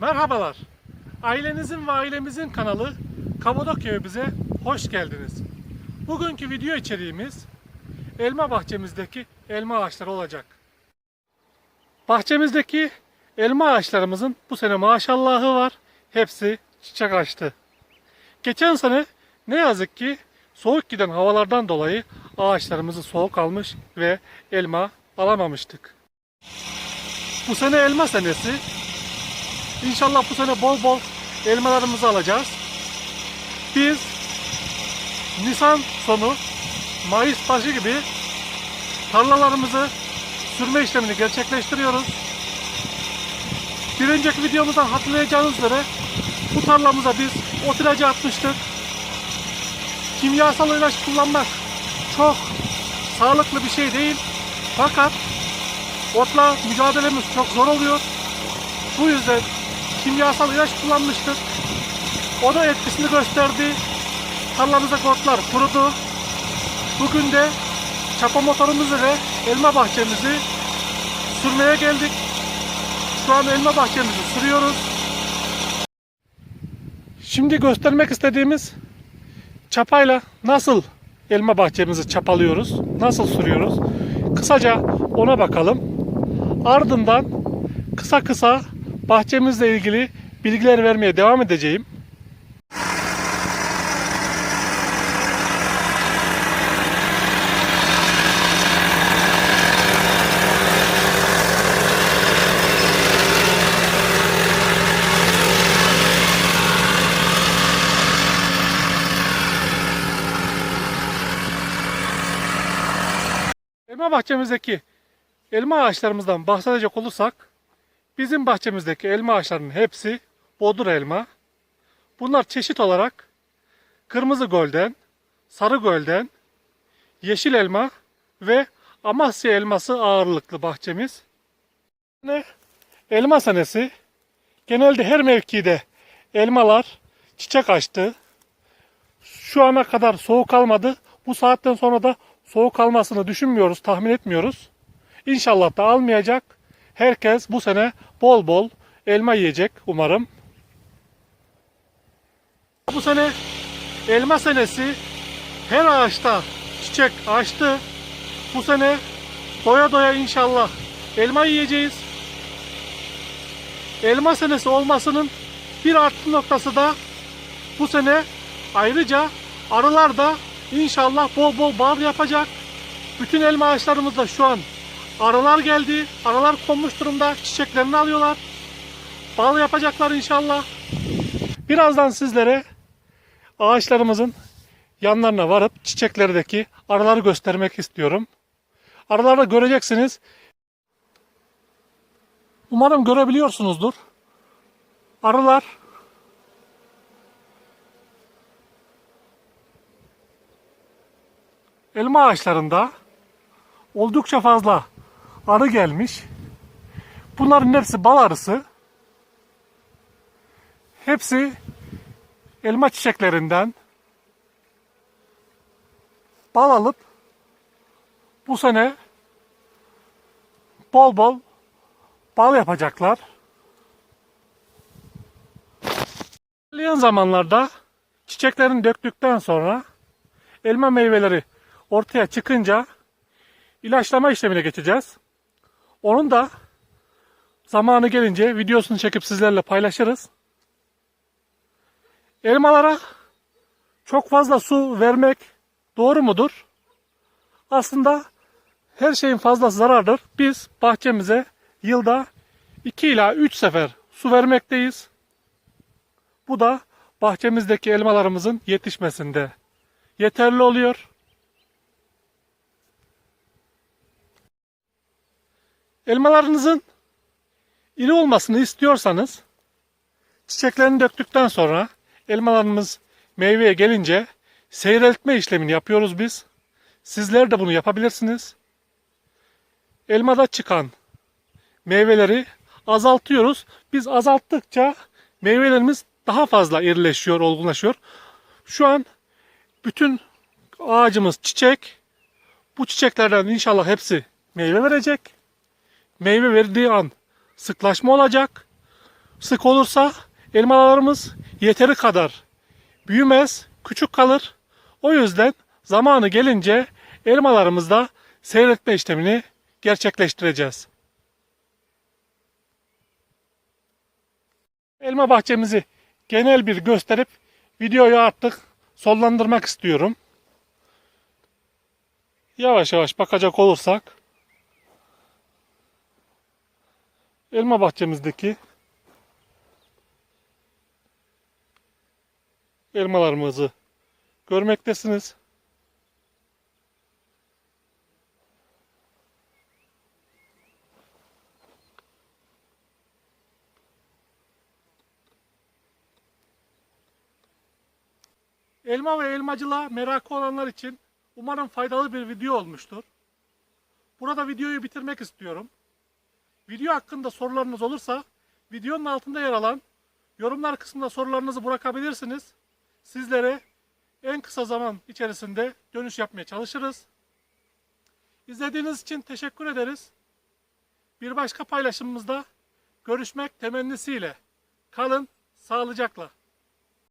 Merhabalar. Ailenizin ve ailemizin kanalı Kapadokya bize hoş geldiniz. Bugünkü video içeriğimiz elma bahçemizdeki elma ağaçları olacak. Bahçemizdeki elma ağaçlarımızın bu sene maşallahı var. Hepsi çiçek açtı. Geçen sene ne yazık ki soğuk giden havalardan dolayı ağaçlarımızı soğuk almış ve elma alamamıştık. Bu sene elma senesi. İnşallah bu sene bol bol elmalarımızı alacağız. Biz Nisan sonu Mayıs başı gibi tarlalarımızı sürme işlemini gerçekleştiriyoruz. Bir önceki videomuzdan hatırlayacağınız üzere bu tarlamıza biz ot ilacı atmıştık. Kimyasal ilaç kullanmak çok sağlıklı bir şey değil. Fakat otla mücadelemiz çok zor oluyor. Bu yüzden kimyasal ilaç kullanmıştık. O da etkisini gösterdi. Tarlamızdaki otlar kurudu. Bugün de çapa motorumuzu ve elma bahçemizi sürmeye geldik. Şu an elma bahçemizi sürüyoruz. Şimdi göstermek istediğimiz çapayla nasıl elma bahçemizi çapalıyoruz, nasıl sürüyoruz. Kısaca ona bakalım. Ardından kısa kısa bahçemizle ilgili bilgiler vermeye devam edeceğim. Elma bahçemizdeki elma ağaçlarımızdan bahsedecek olursak bizim bahçemizdeki elma ağaçlarının hepsi bodur elma. Bunlar çeşit olarak kırmızı golden, sarı golden, yeşil elma ve Amasya elması ağırlıklı bahçemiz. Elma senesi. Genelde her mevkide elmalar çiçek açtı. Şu ana kadar soğuk almadı. Bu saatten sonra da soğuk almasını düşünmüyoruz, tahmin etmiyoruz. İnşallah da almayacak. Herkes bu sene bol bol elma yiyecek umarım. Bu sene elma senesi her ağaçta çiçek açtı. Bu sene doya doya inşallah elma yiyeceğiz. Elma senesi olmasının bir artı noktası da bu sene ayrıca arılar da inşallah bol bol bal yapacak. Bütün elma ağaçlarımızda şu an arılar geldi. Arılar konmuş durumda. Çiçeklerini alıyorlar. Bal yapacaklar inşallah. Birazdan sizlere ağaçlarımızın yanlarına varıp çiçeklerdeki arıları göstermek istiyorum. Arıları göreceksiniz. Umarım görebiliyorsunuzdur. Arılar elma ağaçlarında oldukça fazla arı gelmiş. Bunların hepsi bal arısı. Hepsi elma çiçeklerinden bal alıp bu sene bol bol bal yapacaklar. İlerleyen zamanlarda çiçeklerini döktükten sonra elma meyveleri ortaya çıkınca ilaçlama işlemine geçeceğiz. Onun da zamanı gelince videosunu çekip sizlerle paylaşırız. Elmalara çok fazla su vermek doğru mudur? Aslında her şeyin fazlası zarardır. Biz bahçemize yılda 2 ila 3 sefer su vermekteyiz. Bu da bahçemizdeki elmalarımızın yetişmesinde yeterli oluyor. Elmalarınızın iri olmasını istiyorsanız çiçeklerini döktükten sonra elmalarımız meyveye gelince seyreltme işlemini yapıyoruz biz. Sizler de bunu yapabilirsiniz. Elmada çıkan meyveleri azaltıyoruz. Biz azalttıkça meyvelerimiz daha fazla irileşiyor, olgunlaşıyor. Şu an bütün ağacımız çiçek. Bu çiçeklerden inşallah hepsi meyve verecek. Meyve verdiği an sıklaşma olacak. sık olursa elmalarımız yeteri kadar büyümez, küçük kalır. O yüzden zamanı gelince elmalarımızda seyretme işlemini gerçekleştireceğiz. Elma bahçemizi genel bir gösterip videoyu artık sonlandırmak istiyorum. Yavaş yavaş bakacak olursak elma bahçemizdeki elmalarımızı görmektesiniz. Elma ve elmacılığa merakı olanlar için umarım faydalı bir video olmuştur. Burada videoyu bitirmek istiyorum. Video hakkında sorularınız olursa videonun altında yer alan yorumlar kısmında sorularınızı bırakabilirsiniz. Sizlere en kısa zaman içerisinde dönüş yapmaya çalışırız. İzlediğiniz için teşekkür ederiz. Bir başka paylaşımımızda görüşmek temennisiyle. Kalın sağlıcakla.